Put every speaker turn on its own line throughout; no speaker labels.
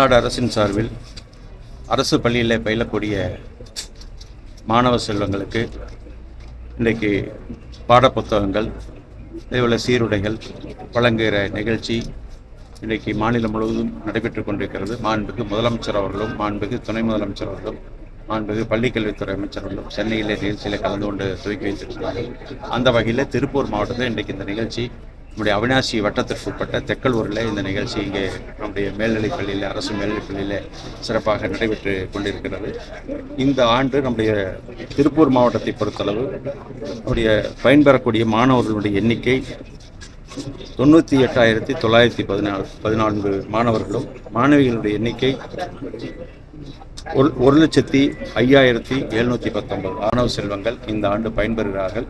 தமிழ்நாடு அரசின் சார்பில் அரசு பள்ளியில் பயிலக்கூடிய மாணவ செல்வங்களுக்கு இன்றைக்கு பாடப்புத்தகங்கள் அதேபோல் சீருடைகள் வழங்குகிற நிகழ்ச்சி இன்றைக்கு மாநிலம் முழுவதும் நடைபெற்று கொண்டிருக்கிறது. மாண்புக்கு முதலமைச்சர் அவர்களும் மாண்புக்கு துணை முதலமைச்சர் அவர்களும் மாண்புக்கு பள்ளிக்கல்வித்துறை அமைச்சர் அவர்களும் சென்னையிலே நிகழ்ச்சியில் கலந்து கொண்டு துவக்கி வைத்திருக்கிறார்கள். அந்த வகையில் திருப்பூர் மாவட்டத்தில் இன்றைக்கு இந்த நிகழ்ச்சி நம்முடைய அவினாசி வட்டத்திற்கு உட்பட்ட தெக்கலூரில் இந்த நிகழ்ச்சி இங்கே நம்முடைய மேல்நிலைப் பள்ளியில் அரசு மேல்நிலைப் பள்ளியில் சிறப்பாக நடைபெற்று கொண்டிருக்கிறது. இந்த ஆண்டு நம்முடைய திருப்பூர் மாவட்டத்தை பொறுத்தளவு நம்முடைய பயன்பெறக்கூடிய மாணவர்களுடைய எண்ணிக்கை தொண்ணூற்றி எட்டாயிரத்தி தொள்ளாயிரத்தி பதினாலு பதினான்கு மாணவர்களும் மாணவிகளுடைய எண்ணிக்கை ஒரு ஒரு லட்சத்தி ஐயாயிரத்தி எழுநூற்றி பத்தொன்பது மாணவ செல்வங்கள் இந்த ஆண்டு பயன்பெறுகிறார்கள்.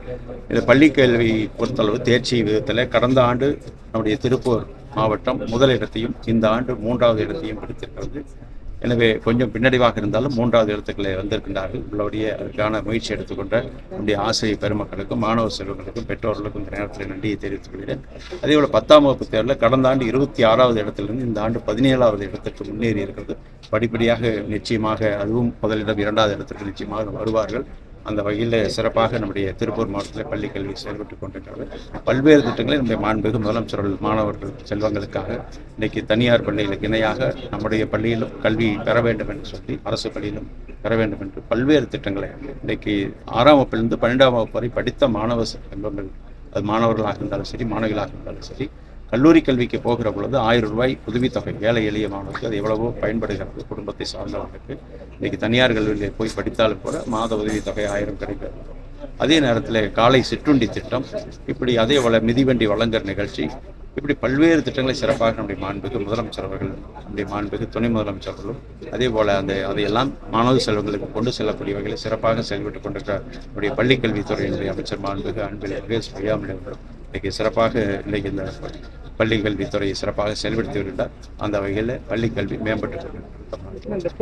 இந்த பள்ளி கல்வி பொறுத்தளவு தேர்ச்சி விதத்தில் கடந்த ஆண்டு நம்முடைய திருப்பூர் மாவட்டம் முதலிடத்தையும் இந்த ஆண்டு மூன்றாவது இடத்தையும் பிடித்திருக்கிறது. எனவே கொஞ்சம் பின்னடைவாக இருந்தாலும் மூன்றாவது இடத்துக்களை வந்திருக்கின்றார்கள். உள்ளபடியே அதற்கான முயற்சி எடுத்துக்கொண்ட நம்முடைய ஆசிரியர் பெருமக்களுக்கும் மாணவ செல்வங்களுக்கும் பெற்றோர்களுக்கும் இந்த நேரத்தில் நன்றியை தெரிவித்துக் கொள்கிறேன். அதேபோல் பத்தாம் வகுப்பு தேர்வில் கடந்த ஆண்டு இருபத்தி ஆறாவது இடத்திலிருந்து இந்த ஆண்டு பதினேழாவது இடத்திற்கு முன்னேறி இருக்கிறது. படிப்படியாக நிச்சயமாக அதுவும் முதலிடம் இரண்டாவது இடத்திற்கு நிச்சயமாக வருவார்கள். அந்த வகையில் சிறப்பாக நம்முடைய திருப்பூர் மாவட்டத்தில் பள்ளி கல்வி செயல்பட்டு கொண்டிருக்கிறது. பல்வேறு திட்டங்களை நம்முடைய மாண்புமிகு முதலமைச்சர் மாணவர்கள் செல்வங்களுக்காக இன்றைக்கு தனியார் பள்ளிகளுக்கு இணையாக நம்முடைய பள்ளியிலும் கல்வி பெற வேண்டும் என்று சொல்லி அரசு பள்ளியிலும் பெற வேண்டும் என்று பல்வேறு திட்டங்களை இன்றைக்கு ஆறாம் வகுப்பிலிருந்து பன்னெண்டாம் வகுப்பு வரை படித்த மாணவ செல்வங்கள் அது மாணவர்களாக இருந்தாலும் சரி மாணவிகளாக இருந்தாலும் சரி கல்லூரி கல்விக்கு போகிற பொழுது ஆயிரம் ரூபாய் உதவித்தொகை ஏழை எளிய மாணவர்களுக்கு அது எவ்வளவோ பயன்படுகிறது குடும்பத்தை சார்ந்தவர்களுக்கு இன்னைக்கு தனியார் கல்லூரியில் போய் படித்தாலும் கூட மாத உதவித்தொகை ஆயிரம் கிடைக்கிறது. அதே நேரத்தில் காலை சிற்றுண்டி திட்டம் இப்படி அதே போல மிதிவண்டி வழங்குற நிகழ்ச்சி இப்படி பல்வேறு திட்டங்களை சிறப்பாக நம்முடைய மாண்புக்கு முதலமைச்சர் அவர்கள் நம்முடைய மாண்புக்கு துணை முதலமைச்சர் அவர்களும் அதே போல் அந்த அதையெல்லாம் மாணவ செல்வங்களுக்கு கொண்டு செல்லக்கூடிய வகையில் சிறப்பாக செயல்பட்டு கொண்டிருக்கிற நம்முடைய பள்ளிக்கல்வித்துறையினுடைய அமைச்சர் மாண்புக்கு அன்பில் மகேஷ் பொய்யாமொழி அவர்களும். இன்றைக்கு சிறப்பாக இன்றைக்கு இந்த பள்ளி சிறப்பாக செயல்படுத்தி வருகிறார் அந்த வகையில் பள்ளிக்கல்வி மேம்பட்டு